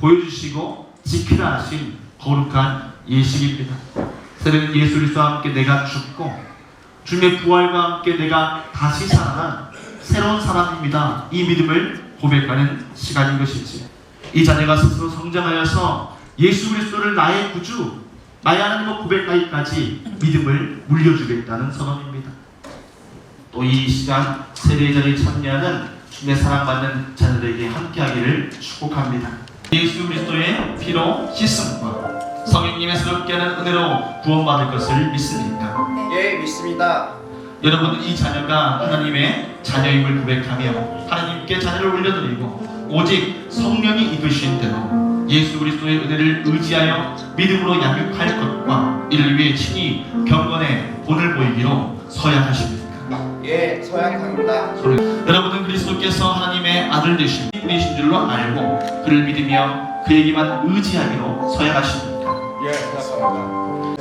보여주시고 지키라 하신 거룩한 예식입니다. 새벽 예수 그리스도와 함께 내가 죽고 주님의 부활과 함께 내가 다시 살아난 새로운 사람입니다. 이 믿음을 고백하는 시간인 것이지. 이 자녀가 스스로 성장하여서 예수 그리스도를 나의 구주, 나의 하나님을 고백하기까지 믿음을 물려주겠다는 선언입니다. 또 이 시간 세례전에 참여하는 주님의 사랑받는 자녀들에게 함께하기를 축복합니다. 예수 그리스도의 피로 씻음과 성령님의 새롭게 하는 은혜로 구원받을 것을 믿습니까? 예, 믿습니다. 여러분 이 자녀가 하나님의 자녀임을 고백하며 하나님께 자녀를 올려드리고 오직 성령이 이끄신 대로 예수 그리스도의 은혜를 의지하여 믿음으로 양육할 것과 이를 위해 친히 경건의 본을 보이기로 서약하십니까? 예, 서양강입니다. 여러분은 그리스도께서 하나님의 아들 되신 분이신 줄로 알고 그를 믿으며 그에게만 의지하기로 서약하십니까? 예. 생각합니다.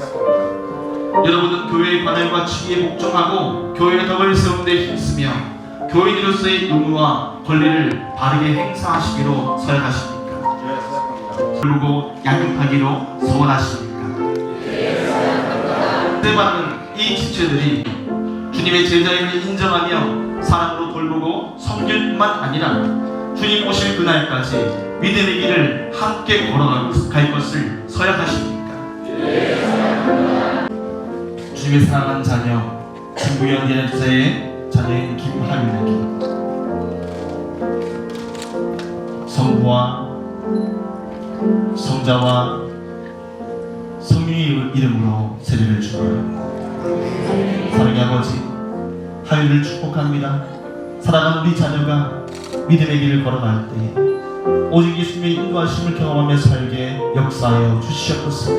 여러분은 교회의 관할과 지위에 복종하고 교회의 덕을 세우는 데 힘쓰며 교인으로서의 의무와 권리를 바르게 행사하시기로 서약하십니까? 예, 생각합니다. 그리고 양육하기로 서원하십니까? 스테반은 이 지체들이 주님의 제자임을 인정하며 사랑으로 돌보고 섬길 뿐만 아니라 주님 오실 그날까지 믿음의 길을 함께 걸어갈 것을 서약하십니까? 주님의 사랑하는 자녀 김부현 연자의 자녀인 김하윤에게 성부와 성자와 성령의 이름으로 세례를 주노라 사랑의 아버지 하윤을 축복합니다 사랑하는 우리 자녀가 믿음의 길을 걸어갈 때에 오직 예수님의 인도하심을 경험하며 살게 역사하여 주시옵소서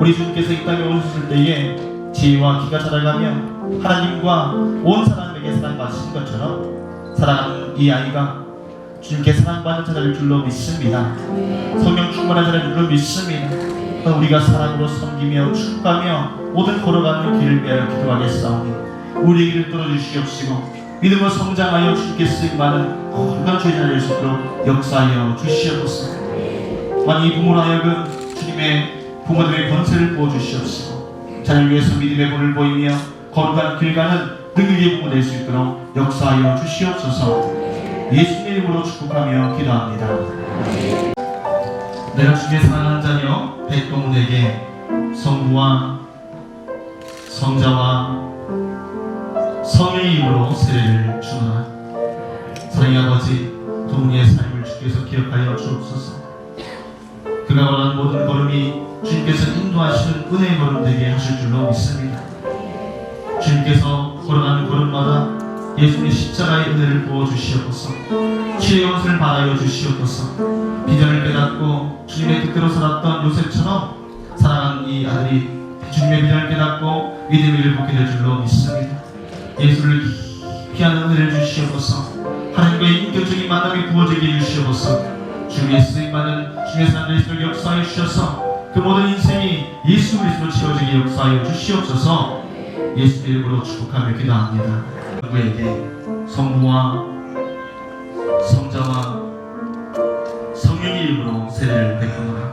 우리 주님께서 이 땅에 오셨을 때에 지혜와 기가 자라가며 하나님과 온 사람에게 사랑받으신 것처럼 사랑하는 이 아이가 주님께 사랑받는 자를 줄로 믿습니다. 성령 충만한 자를 줄로 믿습니다. 우리가 사랑으로 섬기며 축복하며 모든 걸어가는 길을 위하여 기도하겠사오니 우리 길을 뚫어주시옵시고 믿음으로 성장하여 주님께 쓰임 받은 건강 죄자를 수 있도록 역사하여 주시옵소서. 만이 부모로 하여금 주님의 부모들의 권세를 부어주시옵시고 자녀를 위해서 믿음의 본을 보이며 거룩한 길 가는 능력의 부모 될 수 있도록 역사하여 주시옵소서. 예수님 이름으로 축복하며 기도합니다. 내가 주님의 사랑하는 자녀 백동훈에게 성부와 성자와 성령의 이름으로 세례를 주노라 사랑의 아버지 동훈이의 삶을 주께서 기억하여 주옵소서 그가 걸은 모든 걸음이 주님께서 인도하시는 은혜의 걸음 되게 하실 줄로 믿습니다. 주님께서 걸어가는 걸음마다 예수님의 십자가의 은혜를 부어 주시옵소서. 치유의 옷을 받아여 주시옵소서. 비전을 깨닫고 주님의 뜻대로 살았던 요셉처럼 사랑하는 이 아들이 주님의 비전을 깨닫고 믿음의 일을 걷게 될 줄로 믿습니다. 예수를 피하는 은혜를 주시옵소서. 하나님과의 인격적인 만남이 부어지게 해주시옵소서. 주님의 쓰임받는 주님의 사람들이 역사하여 주셔서 그 모든 인생이 예수 그리스도로 채워지게 역사하여 주시옵소서. 예수 이름으로 축복하며 기도합니다. 누구에게? 성부와 성자와 성령의 이름으로 세례를 베푸노라.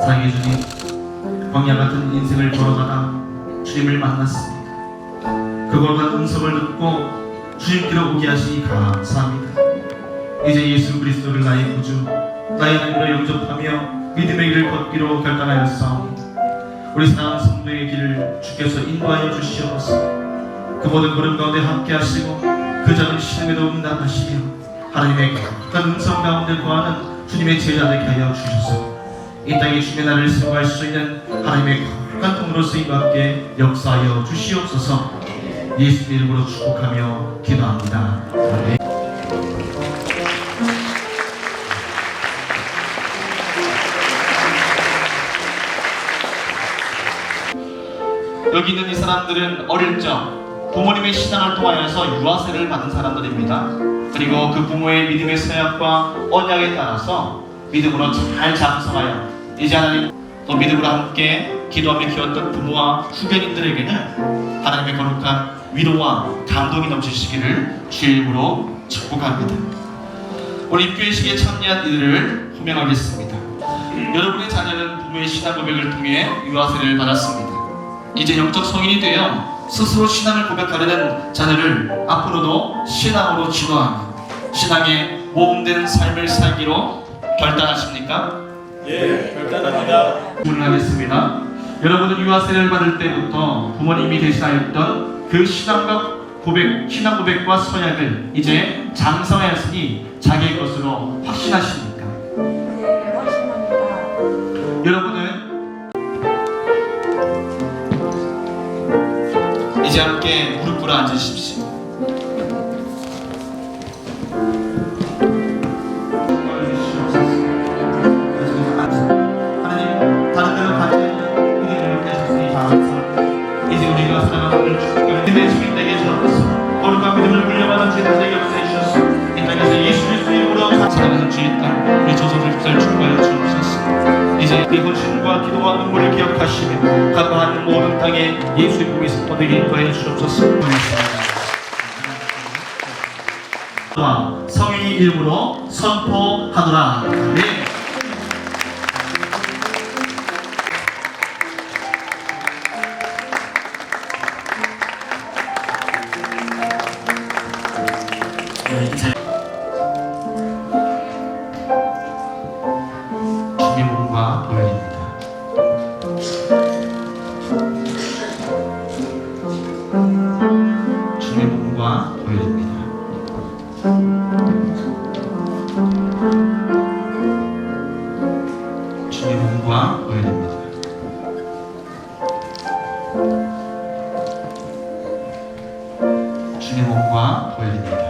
사랑해 주님 광야 같은 인생을 걸어가다 주님을 만났습니다 그걸 간 음성을 듣고 주님께로 오게 하시니 감사합니다. 이제 예수 그리스도를 나의 구주, 나의 하나님으로 영접하며 믿음의 길을 걷기로 결단하였사오니 우리 사랑하는 성도의 길을 주께서 인도하여 주시옵소서. 그 모든 걸음 가운데 함께 하시고 그 작은 신음에도 응답하시며 하나님의 큰 음성 가운데 거하는 주님의 제자되게 하여 주셔서. 이 땅에 주님의 나라를 세워갈 수 있는 하나님의 거룩한 통으로 쓰임받게 역사하여 주시옵소서 예수 이름으로 축복하며 기도합니다 아멘. 여기 있는 이 사람들은 어릴 적 부모님의 신앙을 통하여서 유아세를 받은 사람들입니다. 그리고 그 부모의 믿음의 서약과 언약에 따라서 믿음으로 잘 장성하여 이제 하나님 또 믿음으로 함께 기도하며 키웠던 부모와 후배님들에게는 하나님의 거룩한 위로와 감동이 넘치시기를 주의 이름으로 축복합니다. 올림픽식에 참여한 이들을 호명하겠습니다. 여러분의 자녀는 부모의 신앙 고백을 통해 유아세를 받았습니다. 이제 영적 성인이 되어 스스로 신앙을 고백하려는 자녀를 앞으로도 신앙으로 지도하며 신앙에 모범되는 삶을 살기로 결단하십니까? 예, 결단합니다. 질문하겠습니다. 여러분은 유아세를 받을 때부터 부모님이 대신하였던 그 신앙과 고백, 신앙 고백과 서약을 이제 장성하였으니 자기의 것으로 확신하십니까? 네, 확신합니다. 여러분은 이제 함께 무릎 꿇어 앉으십시오. 축복하여 주옵소서. 이제 내 헌신과 기도와 눈물을 기억하시며 간파하는 모든 땅에 예수의 복이 선포되게 인도하여 주옵소서 와 성인이 이름으로 선포하노라 네. 네, 몸과 보혈입니다.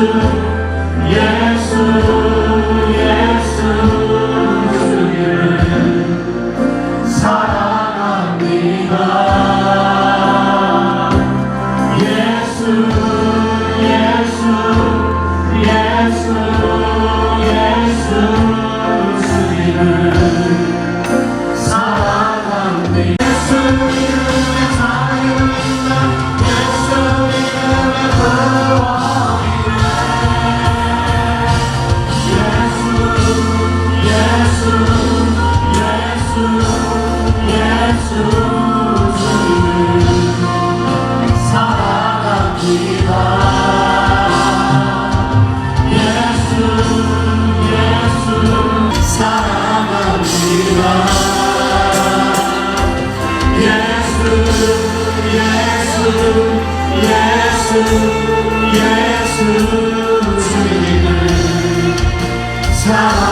예수. 예수 예수 예수 주님을 사랑